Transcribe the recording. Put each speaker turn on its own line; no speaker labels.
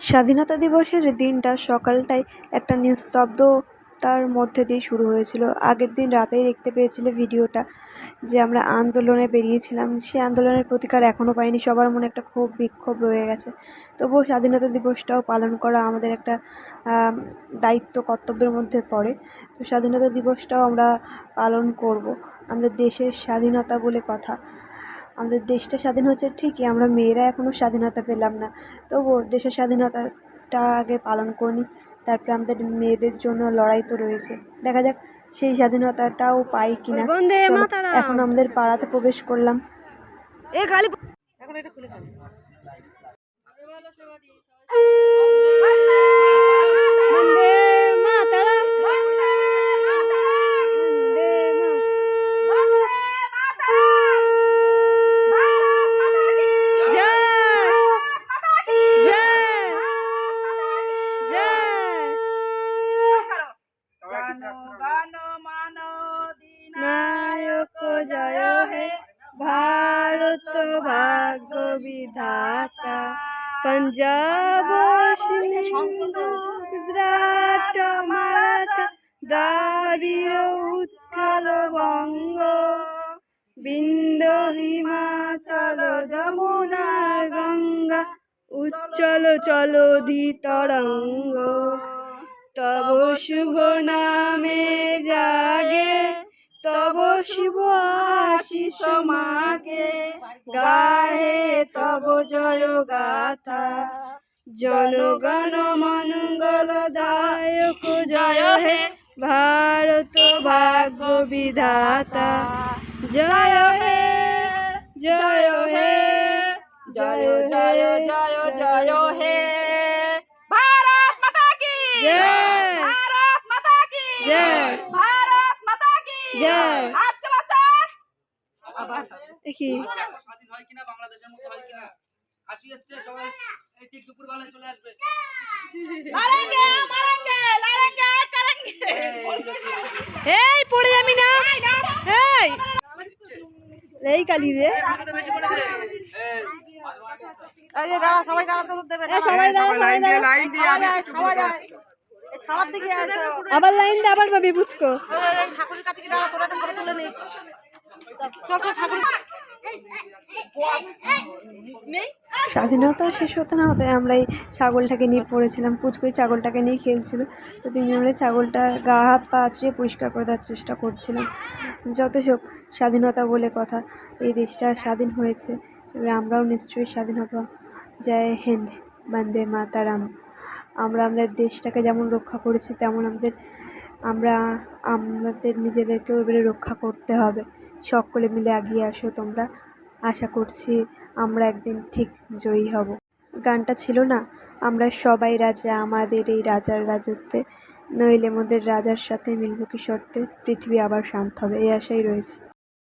স্বাধীনতা দিবসের দিনটা সকালটাই একটা নিস্তব্ধতার মধ্যে দিয়ে শুরু হয়েছিল। আগের দিন রাতেই দেখতে পেয়েছিলে ভিডিওটা যে আমরা আন্দোলনে বেরিয়েছিলাম। সে আন্দোলনের প্রতিকার এখনও পাইনি। সবার মনে একটা ক্ষোভ বিক্ষোভ রয়ে গেছে। তবুও স্বাধীনতা দিবসটাও পালন করা আমাদের একটা দায়িত্ব, কর্তব্যের মধ্যে পড়ে। তো স্বাধীনতা দিবসটাও আমরা পালন করব। আমাদের দেশের স্বাধীনতা বলে কথা। আমাদের দেশটা স্বাধীন হচ্ছে ঠিকই আমরা মেয়েরা এখনও স্বাধীনতা পেলাম না। তবুও দেশের স্বাধীনতাটা আগে পালন করে নিই তারপরে আমাদের মেয়েদের জন্য লড়াই তো রয়েছে। দেখা যাক সেই স্বাধীনতাটাও পাই কিনা। এখন আমাদের পাড়াতে প্রবেশ করলাম।
এ কালী বন্দে নায়ক জয় হে। ভারত ভাগ্য বিধাতা পঞ্জাব গুজরাট মারাঠা দ্রাবিড় উৎকল বঙ্গ। বিন্দ হিমাচল যমুনা গঙ্গা উচ্চল চলধি তরঙ্গ তব শুভ নামে জাগে তব শুভ আশিস মাকে গায়ে তব জয় গাথা জনগণ মঙ্গল দায়ক জয় হে। ভারত ভাগ্য বিধাতা জয় হে জয় হে জয় জয় জয় জয় হে।
ভারত মাতা কি?
জয় জয় দেখি।
সবাই এই ঠিক
পড়ে যাবি না। এই এই। কালি রে।
এই যে দাঁড়া সবাই দাঁড়া
সবাই দাঁড়া সবাই দাঁড়া
সবাই দাঁড়া।
আবার লাইন দে আবার পাবি বুঝকো।
ঠাকুরের কাছে কি দাঁড়া তোরা একটা তুলে নি চল চল ঠাকুর।
স্বাধীনতা শেষ হতে না হতে আমরা এই ছাগলটাকে নিয়ে পড়েছিলাম পুচকুই ছাগলটাকে নিয়ে খেলছিল। তো তিনজন মিলে ছাগলটা গা হাত পা আছড়ে পরিষ্কার করে দেওয়ার চেষ্টা করছিলাম। যত হোক স্বাধীনতা বলে কথা এই দেশটা স্বাধীন হয়েছে। এবার আমরাও নিশ্চয়ই স্বাধীন হব। জয় হিন্দ বন্দে মাতারাম। আমরা আমাদের দেশটাকে যেমন রক্ষা করেছি, তেমন আমাদের, আমরা আমাদের নিজেদেরকেও এবারে রক্ষা করতে হবে। সকলে মিলে এগিয়ে আসো তোমরা। আশা করছি আমরা একদিন ঠিক জয়ী হব। গানটা ছিল না, আমরা সবাই রাজা, আমাদের এই রাজার রাজত্বে, নইলে মোদের রাজার সাথে মিলব কি শর্তে পৃথিবী আবার শান্ত হবে, এই আশাই রয়েছে।